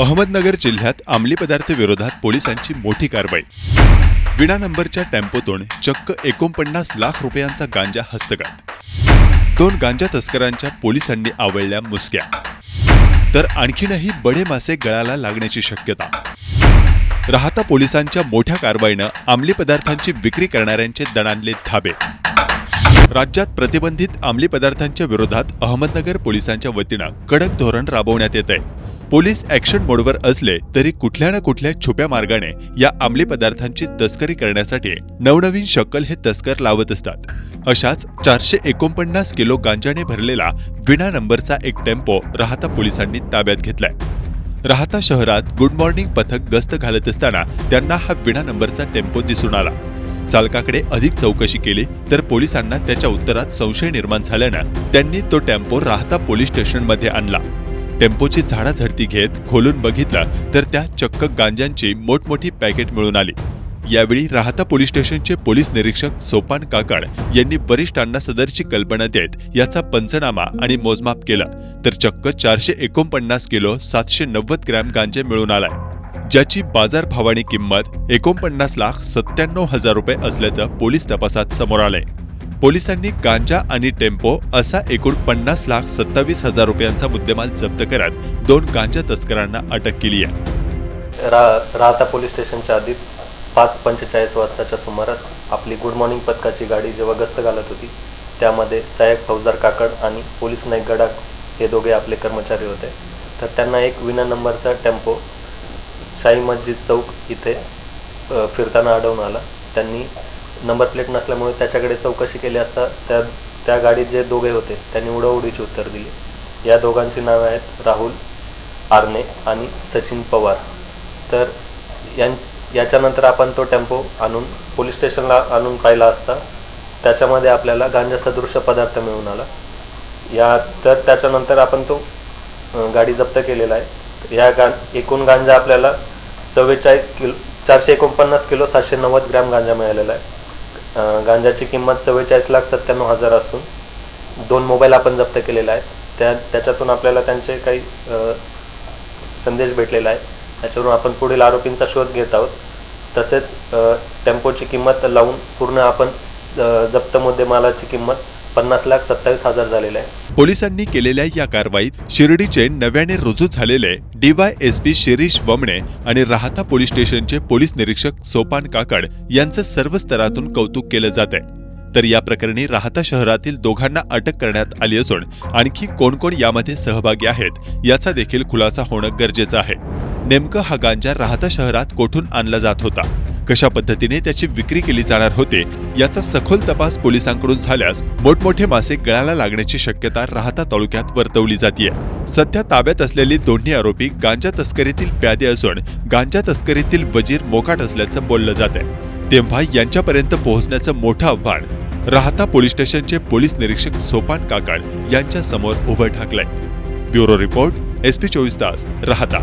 अहमदनगर जिल्ह्यात अंमली पदार्थ विरोधात पोलिसांची मोठी कारवाई. विना नंबरच्या टेम्पोतून चक्क एकोणपन्नास लाख रुपयांचा गांजा हस्तगत. दोन गांजा तस्करांच्या पोलिसांनी आवळल्या मुसक्या. तर आणखीनही बडे मासे गळाला लागण्याची शक्यता. राहता पोलिसांच्या मोठ्या कारवाईनं अंमली पदार्थांची विक्री करणाऱ्यांचे दणाणले धाबे राज्यात प्रतिबंधित अंमली पदार्थांच्या विरोधात अहमदनगर पोलिसांच्या वतीनं कडक धोरण राबवण्यात येत आहे पोलीस ॲक्शन मोडवर असले तरी कुठल्या ना कुठल्या छुप्या मार्गाने या अंमली पदार्थांची तस्करी करण्यासाठी नवनवीन शक्कल हे तस्कर लावत असतात. अशाच चारशे एकोणपन्नास किलो गांजाने भरलेला विना नंबरचा एक टेम्पो राहता पोलिसांनी ताब्यात घेतलाय. राहता शहरात गुड मॉर्निंग पथक गस्त घालत असताना त्यांना हा विना नंबरचा टेम्पो दिसून आला. चालकाकडे अधिक चौकशी केली तर पोलिसांना त्याच्या उत्तरात संशय निर्माण झाल्यानं त्यांनी तो टेम्पो राहता पोलीस स्टेशनमध्ये आणला. टेम्पोची झाडाझडती घेत खोलून बघितलं तर त्या चक्क गांजांची मोठमोठी पॅकेट मिळून आली. यावेळी राहता पोलीस स्टेशनचे पोलीस निरीक्षक सोपान काकड यांनी वरिष्ठांना सदरची कल्पना देत याचा पंचनामा आणि मोजमाप केलं. तर चक्क चारशे एकोणपन्नास किलो सातशे नव्वद ग्रॅम गांजे मिळून आलाय. ज्याची बाजार भावानी किंमत एकोणपन्नास लाख सत्त्याण्णव हजार रुपये असल्याचं पोलीस तपासात समोर आलंय. पोलिसांनी गांजा आणि टेम्पो असा एकूण पन्नास लाख सत्तावीस हजार रुपयांचा मुद्देमाल जप्त करत दोन गांजा तस्करांना अटक केली आहे. रा राहता पोलीस स्टेशनच्या आधी पाच पंचेचाळीस वाजताच्या सुमारास आपली गुड मॉर्निंग पथकाची गाडी जेव्हा गस्त घालत होती त्यामध्ये सहाय्यक फौजदार काकड आणि पोलीस नाईक गडाख हे दोघे आपले कर्मचारी होते. तर त्यांना एक विना नंबरचा टेम्पो शाही मस्जिद चौक इथे फिरताना आढळून आला. त्यांनी नंबर प्लेट नसल्यामुळे त्याच्याकडे चौकशी केली असता त्या त्या गाडीत जे दोघे होते त्यांनी उडवडीची उत्तर दिली. या दोघांची नावे आहेत राहुल आर्ने आणि सचिन पवार. तर यां याच्यानंतर आपण तो टेम्पो आणून पोलीस स्टेशनला आणून पाहिला असता त्याच्यामध्ये आपल्याला गांजा सदृश पदार्थ मिळून आला. या तर त्याच्यानंतर आपण तो गाडी जप्त केलेला आहे. या गां एकूण गांजा आपल्याला चव्वेचाळीस किलो चारशे एकोणपन्नास किलो सातशे नव्वद ग्रॅम गांजा मिळालेला आहे. गांजाची किंमत चव्वेचाळीस लाख सत्त्याण्णव हजार असून दोन मोबाईल आपण जप्त केलेला आहे त्या त्याच्यातून आपल्याला त्यांचे काही संदेश भेटलेला आहे. त्याच्यावरून आपण पुढील आरोपींचा शोध घेत आहोत. तसेच टेम्पोची किंमत लावून पूर्ण आपण जप्त मुद्देमालाची किंमत पन्नास लाख सत्तावीस हजार झालेले आहे. पोलिसांनी केलेल्या या कारवाईत शिर्डीचे नव्याने रुजू झालेले DY S P Shirish Wamane आणि राहता पोलीस स्टेशनचे पोलीस निरीक्षक सोपान काकड यांचं सर्व स्तरातून कौतुक केलं जात आहे तर या प्रकरणी राहता शहरातील दोघांना अटक करण्यात आली असून आणखी कोण कोण यामध्ये सहभागी आहेत याचा देखील खुलासा होणं गरजेचं आहे. नेमकं हा गांजा राहता शहरात कोठून आणला जात होता? कशा पद्धतीने त्याची विक्री केली जाणार होते याचा सखोल तपास पोलिसांकडून झाल्यास मोठमोठे मासे गळाला लागण्याची शक्यता राहता तालुक्यात वर्तवली जाते सध्या ताब्यात असलेली दोन्ही आरोपी गांजा तस्करीतील प्यादे असून गांजा तस्करीतील वजीर मोकाट असल्याचं बोललं जात आहे तेव्हा यांच्यापर्यंत पोहोचण्याचं मोठं आव्हान राहता पोलीस स्टेशनचे पोलीस निरीक्षक सोपान काकाड यांच्या समोर उभं ठाकलंय. ब्युरो रिपोर्ट एसपी चोवीस तास राहता.